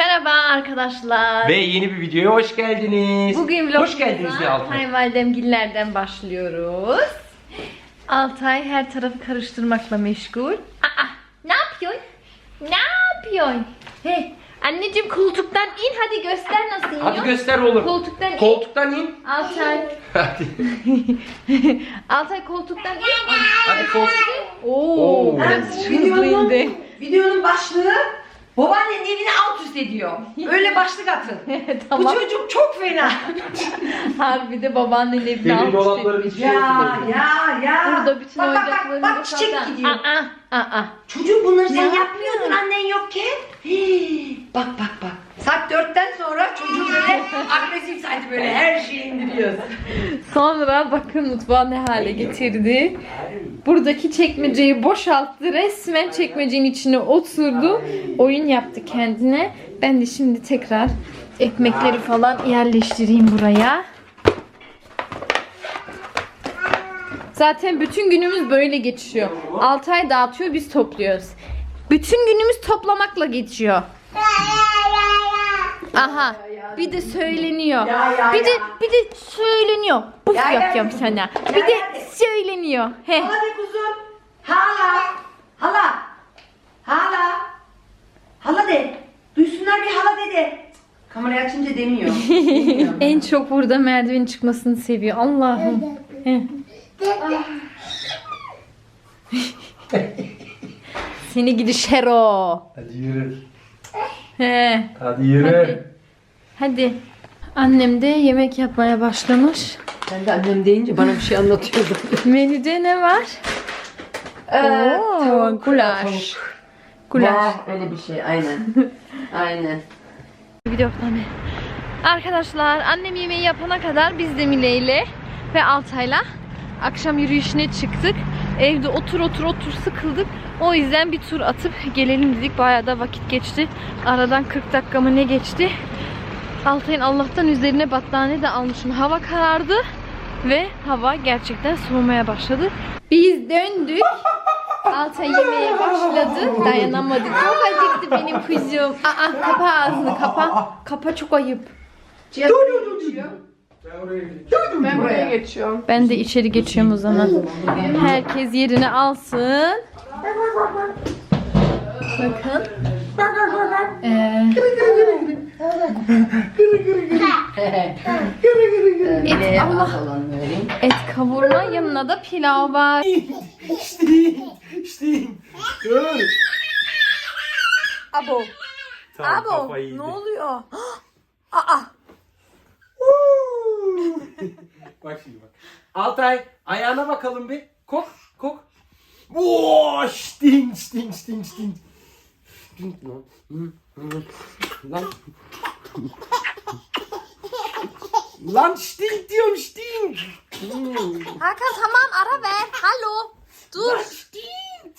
Merhaba arkadaşlar. Ve yeni bir videoya hoş geldiniz. Bugün Hoş geldiniz vlogumuza Altay. Kayınvalidemgillerden başlıyoruz. Altay her tarafı karıştırmakla meşgul. Aa, ne yapıyorsun? Ne yapıyorsun? Hey, anneciğim koltuktan in hadi göster nasıl iniyor. Hadi göster oğlum. Koltuktan in. Koltuktan in. Altay. Hadi. Altay koltuktan in. Hadi koltuk. Oo, Oo. biraz hızlı indi. videonun başlığı babaannenin evini alt üst ediyor. Öyle başlık atın. tamam. Bu çocuk çok fena. Harbi de babaannenin evine Deli almış dolapların etmiş. içine ya oturdu. ya ya. Burada bütün bak, bak, oyuncaklarını bak, bak çiçek boşaltan- gidiyor. Aa, aa, aa. Çocuğum bunları sen Ya. yapmıyordun annen yokken. Hii, bak bak bak. Saat dörtten sonra çocuğu böyle agresif sanki böyle her şeyi indiriyoruz. Sonra bakın mutfağı ne hale getirdi. Buradaki çekmeceyi boşalttı. Resmen çekmecenin içine oturdu. Oyun yaptı kendine. Ben de şimdi tekrar ekmekleri falan yerleştireyim buraya. Zaten bütün günümüz böyle geçiyor. Altay dağıtıyor, biz topluyoruz. Bütün günümüz toplamakla geçiyor. Aha. Bir de söyleniyor. Ya, ya, bir de ya. bir de söyleniyor. Buf Ya, ya, sana. Bir Ya, de ya. söyleniyor. He. Hala de kuzum. Hala. Hala. Hala. Hala de. Duysunlar bir hala de de. Cık, Kamerayı açınca demiyor. En çok burada merdiven çıkmasını seviyor. Allah'ım. He. Seni gidi Şero. Hadi yürü. He. Hadi yürü. Hadi. Annem de yemek yapmaya başlamış. Ben de annem deyince bana bir şey anlatıyordu. Menüde ne var? Oo, gulaş. Gulaş. Vah, öyle bir şey aynen. aynen. Video falan. Arkadaşlar annem yemeği yapana kadar biz de Mile ile ve Altay'la akşam yürüyüşüne çıktık. Evde otur otur otur sıkıldık. O yüzden bir tur atıp gelelim dedik. Bayağı da vakit geçti. Aradan 40 dakika mı ne geçti. Altay'ın Allah'tan üzerine battaniye de almışım. Hava karardı ve hava gerçekten soğumaya başladı. Biz döndük. Altay yemeğe başladı. Dayanamadı. Çok acıktı benim kuzum. Aa, kapa ağzını kapa. Kapa çok ayıp. Ben buraya geçiyorum. Ben de içeri geçiyorum o zaman. Herkes yerini alsın. Bakın. Ee, et, Allah. Et kavurma yanına da pilav var. Sting. Sting. Dur. Abo. Tamam, Abo. yedi. Ne oluyor? Aa. bak şimdi bak. Altay ayağına bakalım bir. Kok kok. Oo, sting sting sting sting. Lan. Lan. Sting diyorum sting. Hmm. Hakan tamam ara ver. Hallo. Dur. Lan sting.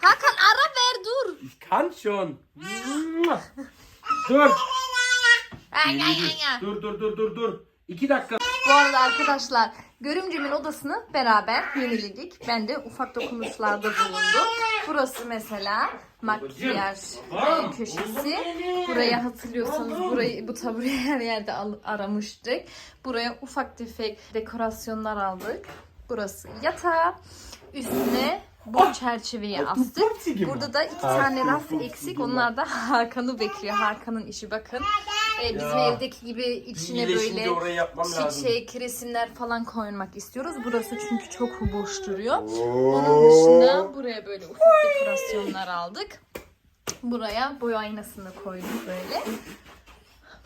Hakan ara ver dur. Ich kann schon. Dur. Ay, ay, ay, ay. Dur dur dur dur dur. İki dakika. Bu arada arkadaşlar görümcemin odasını beraber yeniledik. Ben de ufak dokunuşlarda bulundum. Burası mesela makyaj köşesi. Buraya hatırlıyorsanız burayı bu tabureyi her yerde al- aramıştık. Buraya ufak tefek dekorasyonlar aldık. Burası yatağı. Üstüne bu çerçeveyi astık. Burada da iki tane raf eksik. Onlar da Hakan'ı bekliyor. Hakan'ın işi bakın. Ee, bizim Ya. evdeki gibi içine İyileşince böyle oraya yapmam lazım. çiçek, resimler falan koymak istiyoruz. Burası çünkü çok boş duruyor. Onun dışında buraya böyle ufak dekorasyonlar aldık. Buraya boy aynasını koyduk böyle.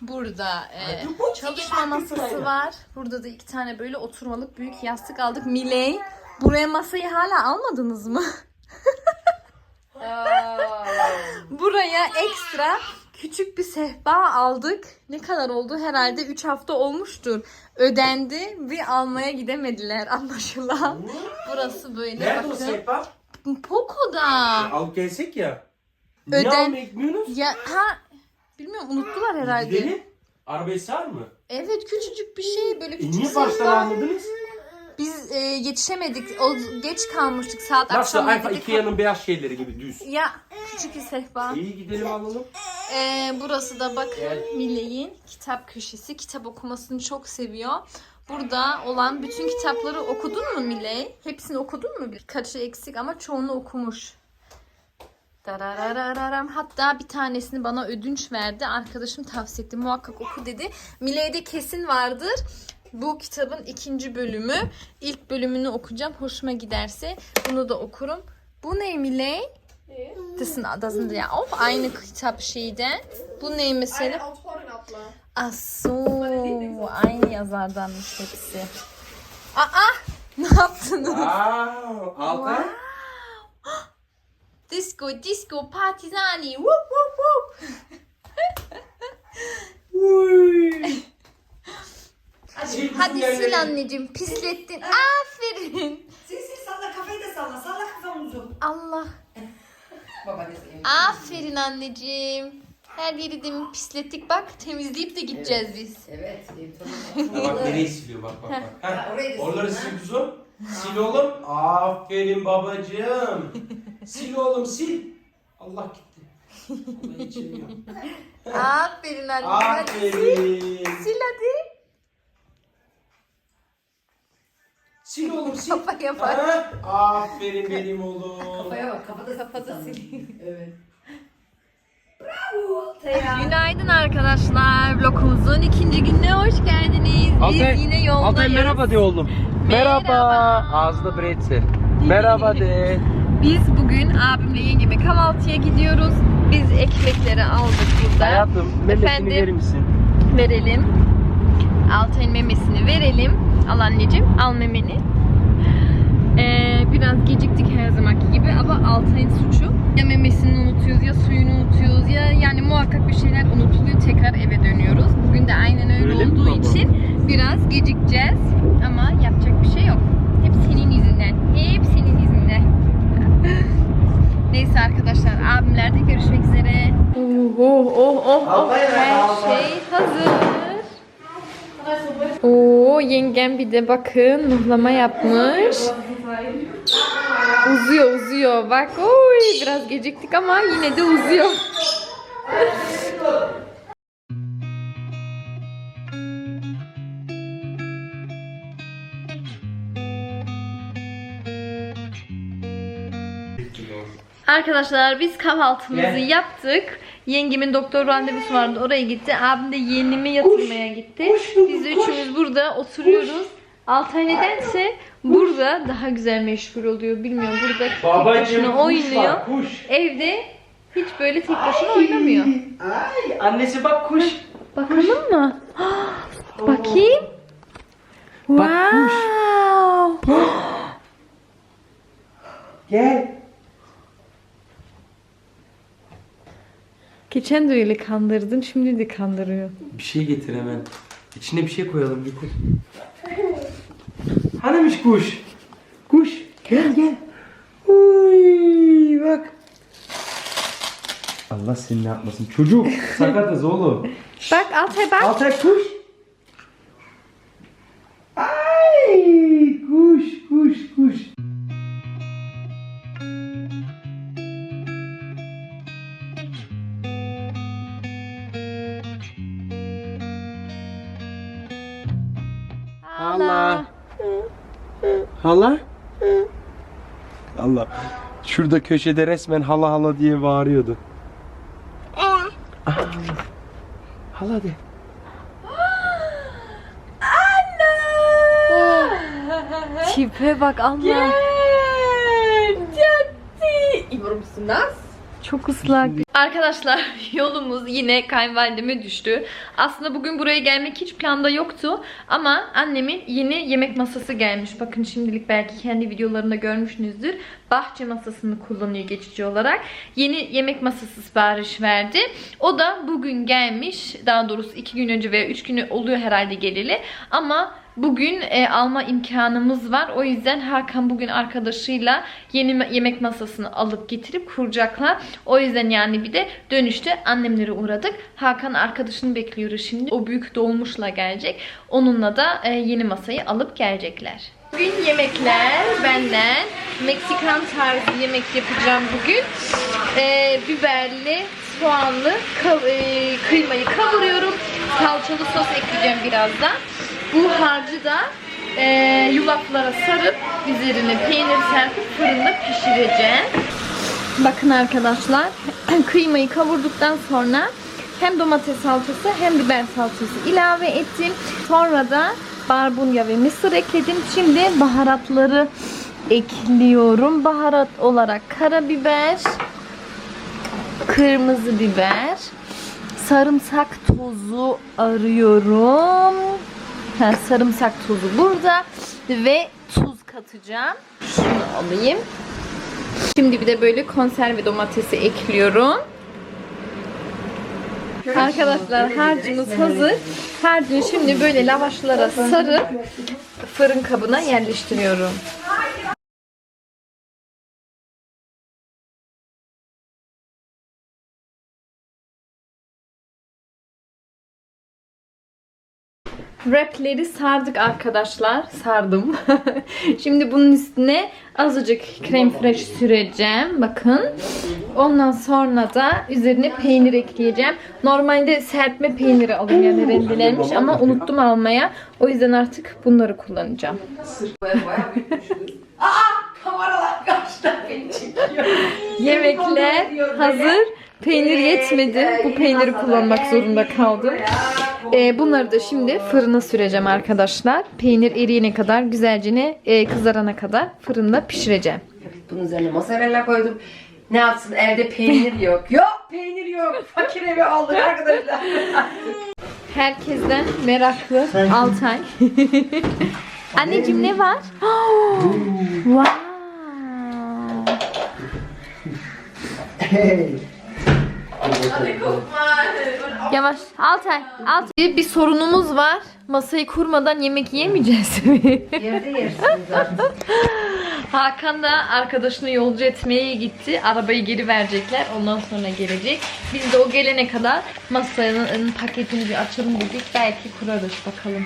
Burada e, çalışma masası var. Burada da iki tane böyle oturmalık büyük yastık aldık. Miley, buraya masayı hala almadınız mı? Buraya ekstra küçük bir sehpa aldık. Ne kadar oldu? Herhalde 3 hafta olmuştur. Ödendi ve almaya gidemediler anlaşılan. Burası böyle Nerede o bakın. sehpa? Poco'da. Al gelsek ya. Niye Öden- almaya gitmiyorsunuz? Ya ha bilmiyorum unuttular herhalde. Gidelim. Arabayı sar mı? Evet küçücük bir şey böyle E küçük niye baştan almadınız? Biz e, yetişemedik. O geç kalmıştık saat Nasıl? akşam Alfa 7'de. Ikea'nın beyaz şeyleri gibi düz. Ya küçük bir sehpa. İyi gidelim alalım. Ee, burası da bakın Gel. Miley'in kitap köşesi. Kitap okumasını çok seviyor. Burada olan bütün kitapları okudun mu Miley? Hepsini okudun mu? Birkaçı eksik ama çoğunu okumuş. Dararararam. Hatta bir tanesini bana ödünç verdi. Arkadaşım tavsiye etti. Muhakkak oku dedi. Miley'de kesin vardır. Bu kitabın ikinci bölümü. İlk bölümünü okuyacağım. Hoşuma giderse bunu da okurum. Bu ne Miley? Das sind ja auch eine kitap şeyden. Bu ne mesela? So, aynı yazardanmış hepsi. Aa, ne yaptınız? Wow. Altay. Disco, disco, partizani. Whoop, whoop, whoop. Hadi bizim sil anneciğim, pislettin. Aferin. Sil sil salla kafayı da salla. Salla kafanızı. Allah. Aferin anneciğim. Her yeri de mi pislettik bak temizleyip de gideceğiz biz. Evet. Ha, bak nereyi siliyor bak bak bak. Ha, orayı da Oraları sil, sil kuzum. Sil oğlum. Aferin babacığım. sil oğlum sil. Allah gitti. Allah içemiyor. Aferin anneciğim. Hadi sil. Aferin. Sil hadi. Sil oğlum sil. Kafa yapar. Ha? Aferin benim oğlum. Kafaya bak kafada Kafada sil. sil. Evet. Bravo Altay'a. Günaydın arkadaşlar. Vlogumuzun ikinci gününe hoş geldiniz. Biz Altay- yine yoldayız. Altay merhaba de oğlum. Merhaba. Ağzında brezel. Merhaba de. Biz bugün abimle yengeme kahvaltıya gidiyoruz. Biz ekmekleri aldık burada. Hayatım memesini Efendim? verir misin? Verelim. Altay'ın memesini verelim. Al anneciğim, al memeni. Ee, biraz geciktik her zamanki gibi ama Altay'ın suçu. Ya memesini unutuyoruz ya suyunu unutuyoruz ya yani muhakkak bir şeyler unutuluyor tekrar eve dönüyoruz. Bugün de aynen öyle, Öyle olduğu için biraz gecikeceğiz ama yapacak bir şey yok. Hep senin yüzünden. Hep senin yüzünden. Neyse arkadaşlar abimlerde görüşmek üzere. Oh oh oh oh, oh. her şey hazır. Oo yengem bir de bakın muhlama yapmış. Uzuyor uzuyor bak oy biraz geciktik ama yine de uzuyor. Arkadaşlar biz kahvaltımızı yaptık. Yengemin doktor randevusu vardı oraya gitti. Abim de yeğenimi yatırmaya gitti. Biz de üçümüz burada oturuyoruz. Altay nedense burada daha güzel meşgul oluyor. Bilmiyorum burada tek başına oynuyor. Evde hiç böyle tek başına oynamıyor. Ay annesi bak kuş. Bakalım mı? Bakayım. Bak, kuş. Wow. Gel. Geçen de öyle kandırdın, şimdi de kandırıyor. Bir şey getir hemen. İçine bir şey koyalım getir. Hanimiş kuş? Kuş. Gel gel. Uy bak. Allah seni ne yapmasın. Çocuk. Sakatız oğlum. Bak Altay bak. Altay kuş. Hala? Allah. Şurada köşede resmen hala hala diye bağırıyordu. Aa, hala de. Tipe bak Allah. Warum bist du nass? Çok ıslak. Arkadaşlar yolumuz yine kayınvalideme düştü. Aslında bugün buraya gelmek hiç planda yoktu. Ama annemin yeni yemek masası gelmiş. Bakın şimdilik belki kendi videolarında görmüşsünüzdür. Bahçe masasını kullanıyor geçici olarak. Yeni yemek masası sipariş verdi. O da bugün gelmiş. Daha doğrusu iki gün önce veya üç günü oluyor herhalde geleli. Ama Bugün e, alma imkanımız var. O yüzden Hakan bugün arkadaşıyla yeni me- yemek masasını alıp getirip kuracaklar. O yüzden yani bir de dönüşte annemlere uğradık. Hakan arkadaşını bekliyoruz şimdi. O büyük dolmuşla gelecek. Onunla da e, yeni masayı alıp gelecekler. Bugün yemekler benden. Meksikan tarzı yemek yapacağım bugün. Ee, biberli, soğanlı e, kıymayı kavuruyorum. Salçalı sos ekleyeceğim birazdan. Bu harcı da e, yulaflara sarıp üzerine peynir serpip fırında pişireceğim. Bakın arkadaşlar kıymayı kavurduktan sonra hem domates salçası hem biber salçası ilave ettim. Sonra da barbunya ve mısır ekledim. Şimdi baharatları ekliyorum. Baharat olarak karabiber, kırmızı biber, sarımsak tozu arıyorum. Sarımsak tozu burada ve tuz katacağım. Şunu alayım. Şimdi bir de böyle konserve domatesi ekliyorum. Arkadaşlar harcımız hazır. Harcını şimdi böyle lavaşlara sarıp fırın kabına yerleştiriyorum. Wrapleri sardık arkadaşlar. Sardım. Şimdi bunun üstüne azıcık krem fresh süreceğim. Bakın. Ondan sonra da üzerine peynir ekleyeceğim. Normalde serpme peyniri alayım yani rendelenmiş ama unuttum almaya. O yüzden artık bunları kullanacağım. Kameralar karşıdan beni çekiyor. Yemekler hazır. Peynir yetmedi. Bu peyniri kullanmak zorunda kaldım. Ee, bunları da şimdi fırına süreceğim arkadaşlar. Peynir eriyene kadar güzelce e, kızarana kadar fırında pişireceğim. Bunun üzerine mozzarella koydum. Ne yapsın evde peynir yok. Yok peynir yok. Fakir evi aldık arkadaşlar. Herkesten meraklı Altay. Anneciğim ne var? wow. Yavaş. Altay. Altay. Bir, bir sorunumuz var. Masayı kurmadan yemek yemeyeceğiz mi? Yerde yersiniz artık. Hakan da arkadaşını yolcu etmeye gitti. Arabayı geri verecekler. Ondan sonra gelecek. Biz de o gelene kadar masanın paketini bir açalım dedik. Belki kurarız bakalım.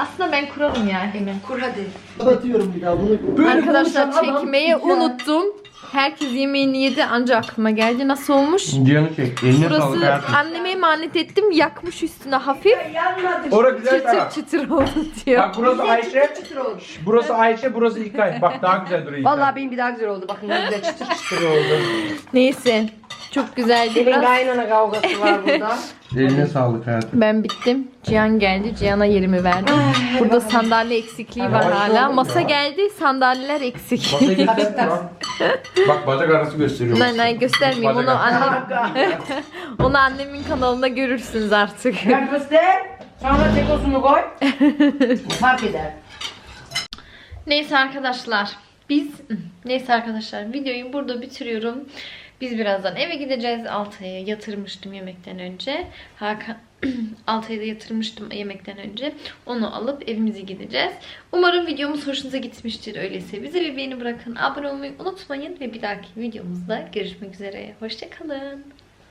Aslında ben kurarım ya hemen. Kur hadi. Atıyorum bir daha bunu. Arkadaşlar çekmeyi unuttum. Herkes yemeğini yedi anca aklıma geldi. Nasıl olmuş? Canı çek. Eline sağlık Burası hayatım. anneme emanet ettim. Yakmış üstüne hafif. Yanmadı. Orası güzel Çıtır taraf. çıtır oldu diyor. Bak burası Ayşe. Çıtır çıtır olmuş. Burası Ayşe, burası İlkay. Bak daha güzel duruyor İlkay. Vallahi benim bir daha güzel oldu. Bakın ne güzel çıtır çıtır. Çıtır oldu. Neyse. Çok güzeldi Senin biraz. kaynana kavgası var burada. Eline sağlık hayatım. Ben bittim. Cihan geldi. Cihan'a yerimi verdim. Burada sandalye eksikliği var hala. Masa geldi. Sandalyeler eksik. Masayı göster. Bak. Bak bacak arası gösteriyor. Nein nein göstermeyeyim. Onu, annem, onu annemin kanalında görürsünüz artık. Ya göster. Sonra tekosunu koy. Fark eder. Neyse arkadaşlar. Biz neyse arkadaşlar videoyu burada bitiriyorum. Biz birazdan eve gideceğiz. Altay'a yatırmıştım yemekten önce. Hakan Altay'a da yatırmıştım yemekten önce. Onu alıp evimize gideceğiz. Umarım videomuz hoşunuza gitmiştir. Öyleyse bize bir beğeni bırakın. Abone olmayı unutmayın. Ve bir dahaki videomuzda görüşmek üzere. Hoşçakalın.